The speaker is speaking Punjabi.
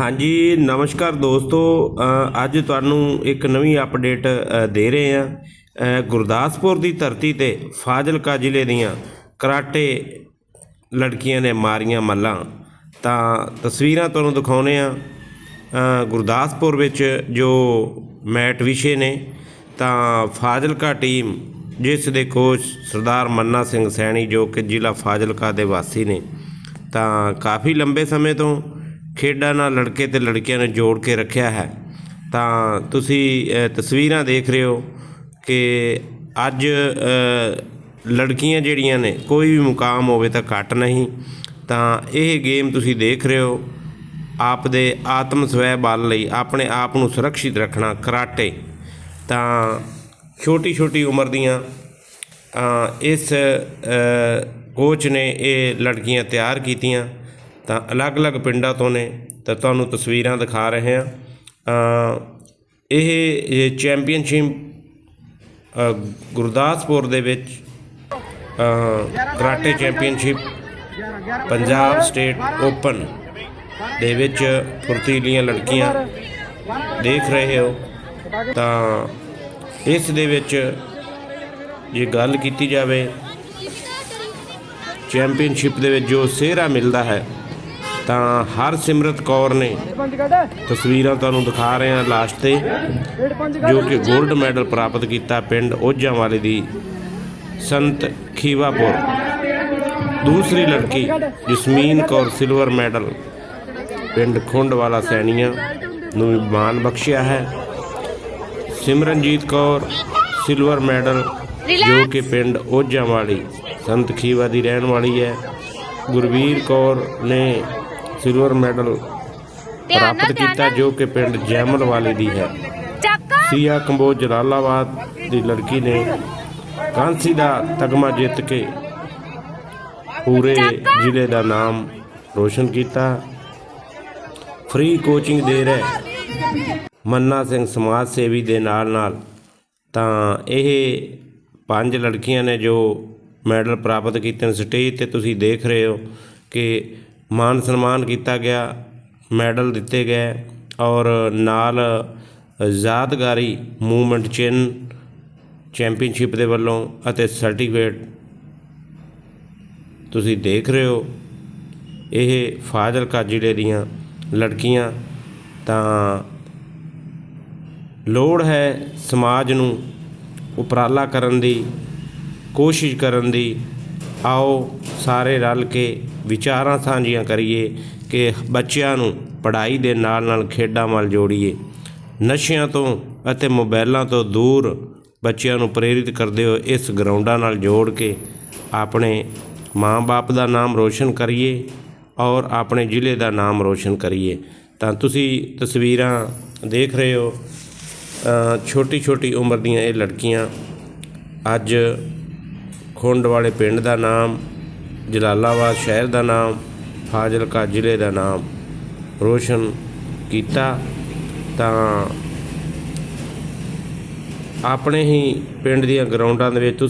ਹਾਂਜੀ, ਨਮਸਕਾਰ ਦੋਸਤੋ। ਅੱਜ ਤੁਹਾਨੂੰ ਇੱਕ ਨਵੀਂ ਅਪਡੇਟ ਦੇ ਰਹੇ ਹਾਂ। ਗੁਰਦਾਸਪੁਰ ਦੀ ਧਰਤੀ ਤੇ ਫਾਜ਼ਿਲਕਾ ਜ਼ਿਲ੍ਹੇ ਦੀਆਂ ਕਰਾਟੇ ਲੜਕੀਆਂ ਨੇ ਮਾਰੀਆਂ ਮੱਲਾਂ। ਤਾਂ ਤਸਵੀਰਾਂ ਤੁਹਾਨੂੰ ਦਿਖਾਉਨੇ ਆ ਗੁਰਦਾਸਪੁਰ ਵਿੱਚ ਜੋ ਮੈਟ ਵਿਸ਼ੇ ਨੇ, ਤਾਂ ਫਾਜ਼ਿਲਕਾ ਟੀਮ, ਜਿਸ ਦੇ ਕੋਚ ਸਰਦਾਰ ਮੰਨਾ ਸਿੰਘ ਸੈਣੀ, ਜੋ ਕਿ ਜ਼ਿਲ੍ਹਾ ਫਾਜ਼ਿਲਕਾ ਦੇ ਵਾਸੀ ਨੇ, ਤਾਂ ਕਾਫੀ ਲੰਬੇ ਸਮੇਂ ਤੋਂ ਖੇਡਾਂ ਨਾਲ ਲੜਕੇ ਤੇ ਲੜਕੀਆਂ ਨੂੰ ਜੋੜ ਕੇ ਰੱਖਿਆ ਹੈ। ਤਾਂ ਤੁਸੀਂ ਤਸਵੀਰਾਂ ਦੇਖ ਰਹੇ ਹੋ ਕਿ ਅੱਜ ਲੜਕੀਆਂ ਜਿਹੜੀਆਂ ਨੇ, ਕੋਈ ਵੀ ਮੁਕਾਮ ਹੋਵੇ ਤਾਂ ਘੱਟ ਨਹੀਂ। ਤਾਂ ਇਹ ਗੇਮ ਤੁਸੀਂ ਦੇਖ ਰਹੇ ਹੋ। ਆਪ ਦੇ ਆਤਮ ਸਵੈ ਬਲ ਲਈ ਆਪਣੇ ਆਪ ਨੂੰ ਸੁਰੱਖਿਅਤ ਰੱਖਣਾ ਕਰਾਟੇ। ਤਾਂ ਛੋਟੀ ਛੋਟੀ ਉਮਰ ਦੀਆਂ ਇਸ ਕੋਚ ਨੇ ਇਹ ਲੜਕੀਆਂ ਤਿਆਰ ਕੀਤੀਆਂ। ਤਾਂ ਅਲੱਗ-ਅਲੱਗ ਪਿੰਡਾਂ ਤੋਂ ਨੇ, ਤਾਂ ਤੁਹਾਨੂੰ ਤਸਵੀਰਾਂ ਦਿਖਾ ਰਹੇ ਹਾਂ। ਇਹ ਚੈਂਪੀਅਨਸ਼ਿਪ ਗੁਰਦਾਸਪੁਰ ਦੇ ਵਿੱਚ karate championship, Punjab state open ਦੇ ਵਿੱਚ ਫੁਰਤੀਲੀਆਂ ਲੜਕੀਆਂ ਦੇਖ ਰਹੇ ਹੋ। ਤਾਂ ਇਸ ਦੇ ਵਿੱਚ ਜੇ ਗੱਲ ਕੀਤੀ ਜਾਵੇ, ਚੈਂਪੀਅਨਸ਼ਿਪ ਦੇ ਵਿੱਚ ਜੋ ਸਿਹਰਾ ਮਿਲਦਾ ਹੈ ਤਾਂ ਹਰ ਸਿਮਰਤ ਕੌਰ ਨੇ ਤਸਵੀਰਾਂ ਤੁਹਾਨੂੰ ਦਿਖਾ ਰਹੇ ਹਾਂ ਲਾਸਟ ਤੇ ਜੋ ਕਿ 골ਡ ਮੈਡਲ ਪ੍ਰਾਪਤ ਕੀਤਾ ਪਿੰਡ ਓਜਾਂਵਾਲੇ ਦੀ ਸੰਤ ਖੀਵਾਪੁਰ। ਦੂਸਰੀ ਲੜਕੀ ਜਸਮੀਨ ਕੌਰ ਸਿਲਵਰ ਮੈਡਲ। ਪਿੰਡ ਖੁੰਡਵਾਲਾ ਸੈਣੀਆਂ ਨੂੰ ਮਾਣ ਬਖਸ਼ਿਆ ਹੈ। ਸਿਮਰਨਜੀਤ ਕੌਰ ਸਿਲਵਰ ਮੈਡਲ ਜੋ ਕਿ ਪਿੰਡ ਓਜਾਂਵਾਲੀ ਸੰਤ ਖੀਵਾ ਦੀ ਰਹਿਣ ਵਾਲੀ ਹੈ। ਗੁਰਵੀਰ ਕੌਰ ਨੇ ਸਿਲਵਰ ਮੈਡਲ ਪ੍ਰਾਪਤ ਕੀਤਾ ਜੋ ਕਿ ਪਿੰਡ ਜੈਮਲ ਵਾਲੀ ਦੀ ਹੈ। ਸੀਆ ਕੰਬੋਜ ਜਲਾਲਾਬਾਦ ਦੀ ਲੜਕੀ ਨੇ ਕਾਂਸੀ ਦਾ ਤਗਮਾ ਜਿੱਤ ਕੇ ਪੂਰੇ ਜ਼ਿਲ੍ਹੇ ਦਾ ਨਾਮ ਰੋਸ਼ਨ ਕੀਤਾ। ਫ੍ਰੀ ਕੋਚਿੰਗ ਦੇ ਰਹੇ ਮੰਨਾ ਸਿੰਘ ਸਮਾਜ ਸੇਵੀ ਦੇ ਨਾਲ ਨਾਲ ਤਾਂ ਇਹ ਪੰਜ ਲੜਕੀਆਂ ਨੇ ਜੋ ਮੈਡਲ ਪ੍ਰਾਪਤ ਕੀਤੇ ਨੇ ਸਟੇਜ ਤੇ ਤੁਸੀਂ ਦੇਖ ਰਹੇ ਹੋ ਕਿ ਮਾਨ ਸਨਮਾਨ ਕੀਤਾ ਗਿਆ, ਮੈਡਲ ਦਿੱਤੇ ਗਏ ਔਰ ਨਾਲ ਯਾਦਗਾਰੀ ਮੂਵਮੈਂਟ ਚਿੰਨ੍ਹ ਚੈਂਪੀਅਨਸ਼ਿਪ ਦੇ ਵੱਲੋਂ ਅਤੇ ਸਰਟੀਫਿਕੇਟ ਤੁਸੀਂ ਦੇਖ ਰਹੇ ਹੋ। ਇਹ ਫਾਜ਼ਿਲਕਾ ਜ਼ਿਲ੍ਹੇ ਦੀਆਂ ਲੜਕੀਆਂ ਤਾਂ ਲੋੜ ਹੈ ਸਮਾਜ ਨੂੰ ਉਪਰਾਲਾ ਕਰਨ ਦੀ, ਕੋਸ਼ਿਸ਼ ਕਰਨ ਦੀ। ਆਓ ਸਾਰੇ ਰਲ ਕੇ ਵਿਚਾਰਾਂ ਸਾਂਝੀਆਂ ਕਰੀਏ ਕਿ ਬੱਚਿਆਂ ਨੂੰ ਪੜ੍ਹਾਈ ਦੇ ਨਾਲ ਨਾਲ ਖੇਡਾਂ ਵੱਲ ਜੋੜੀਏ। ਨਸ਼ਿਆਂ ਤੋਂ ਅਤੇ ਮੋਬਾਈਲਾਂ ਤੋਂ ਦੂਰ ਬੱਚਿਆਂ ਨੂੰ ਪ੍ਰੇਰਿਤ ਕਰਦੇ ਹੋਏ ਇਸ ਗਰਾਊਂਡਾਂ ਨਾਲ ਜੋੜ ਕੇ ਆਪਣੇ ਮਾਂ-ਬਾਪ ਦਾ ਨਾਮ ਰੋਸ਼ਨ ਕਰੀਏ ਔਰ ਆਪਣੇ ਜ਼ਿਲ੍ਹੇ ਦਾ ਨਾਮ ਰੋਸ਼ਨ ਕਰੀਏ। ਤਾਂ ਤੁਸੀਂ ਤਸਵੀਰਾਂ ਦੇਖ ਰਹੇ ਹੋ ਛੋਟੀ ਛੋਟੀ ਉਮਰ ਦੀਆਂ ਇਹ ਲੜਕੀਆਂ। ਅੱਜ ਖੁੰਡ ਵਾਲੇ ਪਿੰਡ ਦਾ ਨਾਮ ਜਲਾਲਾਬਾਦ ਸ਼ਹਿਰ ਦਾ ਨਾਮ, ਫਾਜ਼ਿਲਕਾ ਜ਼ਿਲ੍ਹੇ ਦਾ ਨਾਮ ਰੋਸ਼ਨ ਕੀਤਾ ਤਾਂ ਆਪਣੇ ਹੀ ਪਿੰਡ ਦੀਆਂ ਗਰਾਊਂਡਾਂ ਦੇ ਵਿੱਚ ਤੁਸੀਂ